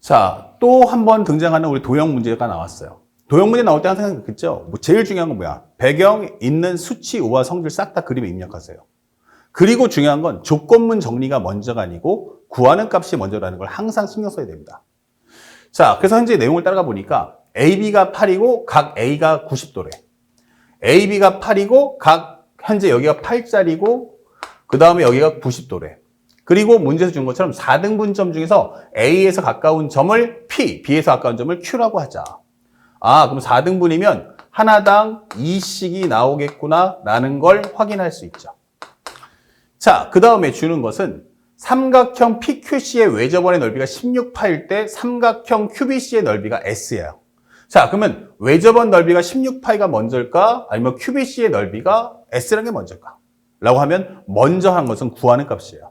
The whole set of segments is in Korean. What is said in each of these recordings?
자, 또 한 번 등장하는 우리 도형 문제가 나왔어요. 도형 문제 나올 때 항상 생각했죠? 뭐 제일 중요한 건 뭐야? 배경 있는 수치, 우와, 성질 싹 다 그림에 입력하세요. 그리고 중요한 건 조건문 정리가 먼저가 아니고 구하는 값이 먼저라는 걸 항상 신경 써야 됩니다. 자, 그래서 현재 내용을 따라가 보니까 AB가 8이고 각 A가 90도래. AB가 8이고 각 현재 여기가 8짜리고 그 다음에 여기가 90도래. 그리고 문제에서 준 것처럼 4등분점 중에서 A에서 가까운 점을 P, B에서 가까운 점을 Q라고 하자. 아, 그럼 4등분이면 하나당 2씩이 나오겠구나 라는 걸 확인할 수 있죠. 자, 그 다음에 주는 것은 삼각형 PQC의 외접원의 넓이가 16파일 때 삼각형 QBC의 넓이가 S예요. 자, 그러면 외접원 넓이가 16파이가 먼저일까? 아니면 QBC의 넓이가 S라는 게 먼저일까? 라고 하면 먼저 한 것은 구하는 값이에요.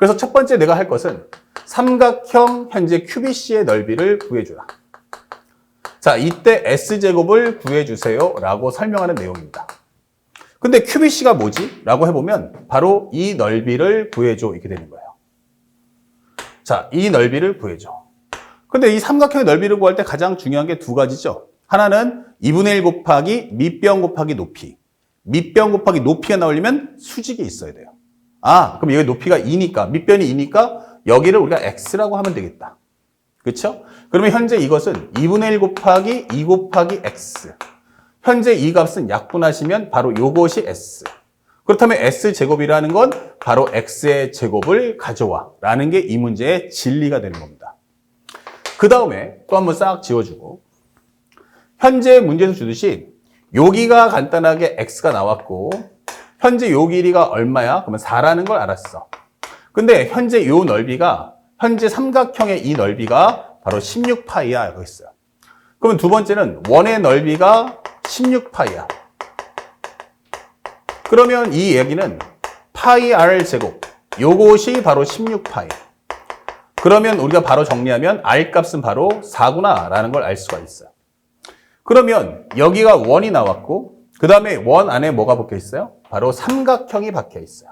그래서 첫 번째 내가 할 것은 삼각형 현재 QBC의 넓이를 구해주라. 자, 이때 S제곱을 구해주세요. 라고 설명하는 내용입니다. 근데 QBC가 뭐지? 라고 해보면 바로 이 넓이를 구해줘. 이렇게 되는 거예요. 자, 이 넓이를 구해줘. 근데 이 삼각형의 넓이를 구할 때 가장 중요한 게 두 가지죠. 하나는 2분의 1 곱하기 밑변 곱하기 높이. 밑변 곱하기 높이가 나오려면 수직이 있어야 돼요. 아, 그럼 여기 높이가 2니까, 밑변이 2니까 여기를 우리가 x라고 하면 되겠다. 그렇죠? 그러면 현재 이것은 2분의 1 곱하기 2 곱하기 x. 현재 이 값은 약분하시면 바로 요것이 s. 그렇다면 s 제곱이라는 건 바로 x의 제곱을 가져와 라는 게 이 문제의 진리가 되는 겁니다. 그 다음에 또 한번 싹 지워주고 현재 문제에서 주듯이 여기가 간단하게 x가 나왔고 현재 요 길이가 얼마야? 그러면 4라는 걸 알았어. 근데 현재 요 넓이가 현재 삼각형의 이 넓이가 바로 16파이야 알고 있어요. 그러면 두 번째는 원의 넓이가 16파이야. 그러면 이 얘기는 파이 r 제곱 요것이 바로 16파이. 그러면 우리가 바로 정리하면 r 값은 바로 4구나 라는 걸 알 수가 있어요. 그러면 여기가 원이 나왔고 그 다음에 원 안에 뭐가 박혀 있어요? 바로 삼각형이 박혀 있어요.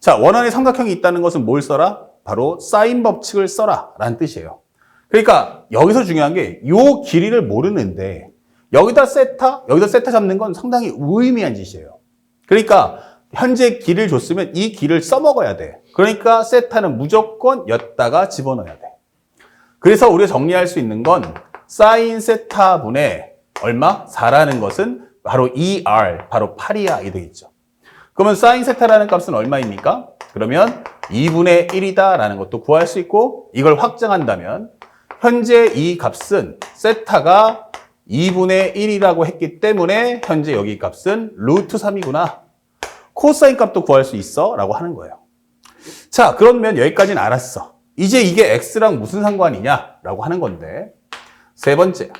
자, 원 안에 삼각형이 있다는 것은 뭘 써라? 바로 사인 법칙을 써라 라는 뜻이에요. 그러니까 여기서 중요한 게이 길이를 모르는데 여기다 세타, 여기다 세타 잡는 건 상당히 무의미한 짓이에요. 그러니까 현재 길을 줬으면 이 길을 써먹어야 돼. 그러니까 세타는 무조건 였다가 집어넣어야 돼. 그래서 우리가 정리할 수 있는 건 사인 세타 분의 얼마? 4라는 것은 바로 2r, 바로 8이야 이 되겠죠. 그러면 사인 세타라는 값은 얼마입니까? 그러면 2분의 1이다라는 것도 구할 수 있고 이걸 확장한다면 현재 이 값은 세타가 2분의 1이라고 했기 때문에 현재 여기 값은 루트 3이구나. 코사인 값도 구할 수 있어 라고 하는 거예요. 자 그러면 여기까지는 알았어. 이제 이게 x랑 무슨 상관이냐 라고 하는 건데 세 번째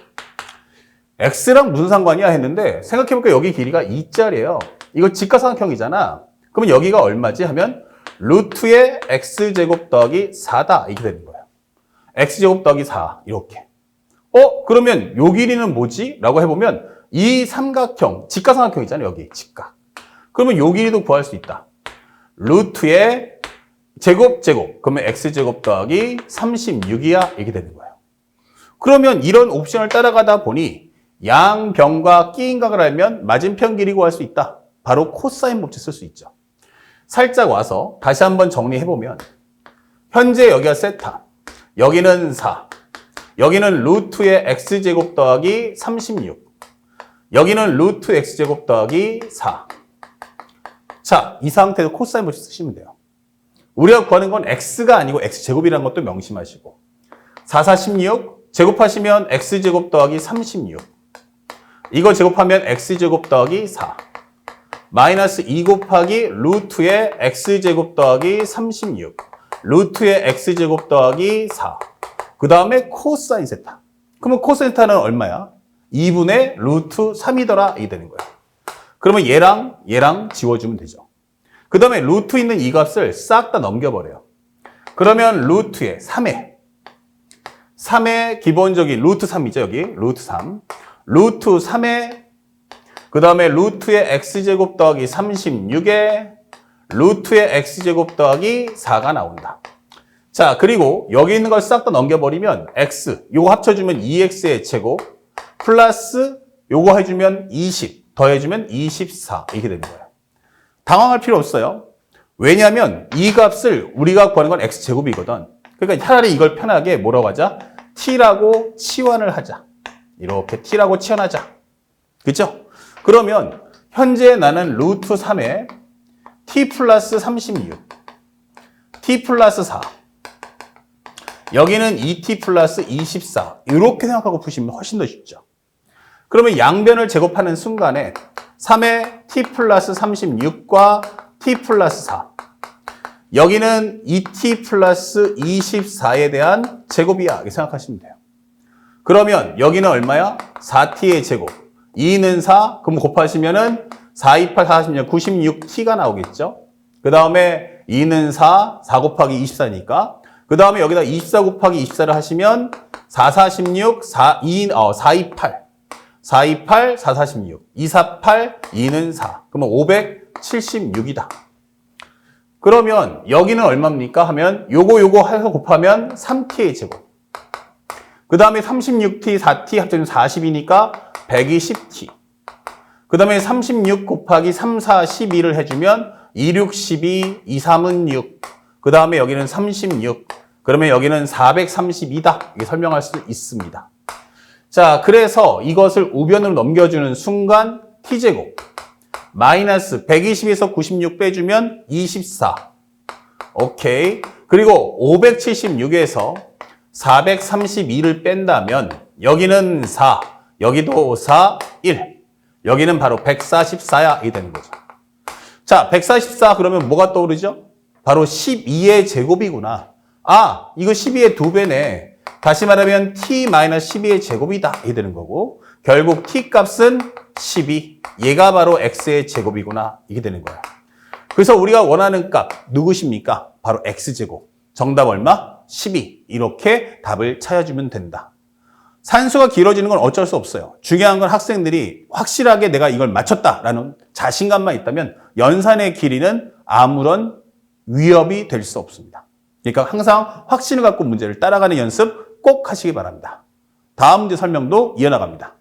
x랑 무슨 상관이야 했는데 생각해볼까 여기 길이가 2짜리예요. 이거 직가삼각형이잖아. 그러면 여기가 얼마지 하면 루트의 x제곱 더하기 4다 이렇게 되는 거예요. x제곱 더하기 4 이렇게. 어? 그러면 요 길이는 뭐지? 라고 해보면 이 삼각형, 직가삼각형이잖아요. 여기 직각. 그러면 요 길이도 구할 수 있다. 루트의 제곱 제곱 그러면 x제곱 더하기 36이야 이렇게 되는 거예요. 그러면 이런 옵션을 따라가다 보니 양변과 끼인각을 알면 맞은편 길이 구할 수 있다. 바로 코사인 법칙 쓸 수 있죠. 살짝 와서 다시 한번 정리해보면 현재 여기가 세타, 여기는 4, 여기는 루트의 x제곱 더하기 36, 여기는 루트 x제곱 더하기 4. 자, 이 상태에서 코사인 법칙 쓰시면 돼요. 우리가 구하는 건 x가 아니고 x제곱이라는 것도 명심하시고 4, 4, 16 제곱하시면 x제곱 더하기 36 이거 제곱하면 x제곱 더하기 4 마이너스 2 곱하기 루트의 x제곱 더하기 36 루트의 x제곱 더하기 4 그 다음에 코사인 세타. 그러면 코사인 세타는 얼마야? 2분의 루트 3이더라 이 되는 거야. 그러면 얘랑 얘랑 지워주면 되죠. 그 다음에 루트 있는 이 값을 싹 다 넘겨버려요. 그러면 루트의 3에 3의 기본적인 루트 3이죠 여기. 루트 3 루트 3에 그 다음에 루트의 x제곱 더하기 36에 루트의 x제곱 더하기 4가 나온다. 자, 그리고 여기 있는 걸 싹 다 넘겨버리면 x, 요거 합쳐주면 2x의 제곱, 플러스 요거 해주면 20, 더해주면 24 이렇게 되는 거예요. 당황할 필요 없어요. 왜냐하면 이 값을 우리가 구하는 건 x제곱이거든. 그러니까 차라리 이걸 편하게 뭐라고 하자? t라고 치환을 하자. 이렇게 t라고 치환하자. 그죠? 그러면 현재 나는 루트 3에 t 플러스 36, t 플러스 4, 여기는 2t 플러스 24 이렇게 생각하고 푸시면 훨씬 더 쉽죠. 그러면 양변을 제곱하는 순간에 3의 t 플러스 36과 t 플러스 4 여기는 2t 플러스 24에 대한 제곱이야 이렇게 생각하시면 돼요. 그러면 여기는 얼마야? 4t의 제곱. 2는 4 그럼 곱하시면은 4, 2, 8, 46, 96t가 나오겠죠? 그 다음에 2는 4, 4 곱하기 24니까? 그 다음에 여기다 24 곱하기 24를 하시면 4, 46, 4, 2, 어, 4, 2, 8 4, 2, 8, 4, 46 2, 4, 8, 2는 4 그러면 576이다. 그러면 여기는 얼마입니까? 하면 요거 요거 해서 곱하면 3t의 제곱 그 다음에 36t, 4t 합치면 40이니까 120t 그 다음에 36 곱하기 3, 4, 12를 해주면 2, 6, 12, 2, 3은 6. 그 다음에 여기는 36. 그러면 여기는 432다. 이게 설명할 수 있습니다. 자, 그래서 이것을 우변으로 넘겨주는 순간 t제곱. 마이너스 120에서 96 빼주면 24. 오케이. 그리고 576에서 432를 뺀다면 여기는 4, 여기도 4, 1. 여기는 바로 144야 이 되는 거죠. 자, 144 그러면 뭐가 떠오르죠? 바로 12의 제곱이구나. 아, 이거 12의 두 배네. 다시 말하면 t-12의 제곱이다 이 되는 거고 결국 t 값은 12. 얘가 바로 x의 제곱이구나 이게 되는 거야. 그래서 우리가 원하는 값 누구십니까? 바로 x제곱. 정답 얼마? 12. 이렇게 답을 찾아주면 된다. 산수가 길어지는 건 어쩔 수 없어요. 중요한 건 학생들이 확실하게 내가 이걸 맞췄다라는 자신감만 있다면 연산의 길이는 아무런 위협이 될 수 없습니다. 그러니까 항상 확신을 갖고 문제를 따라가는 연습 꼭 하시기 바랍니다. 다음 문제 설명도 이어나갑니다.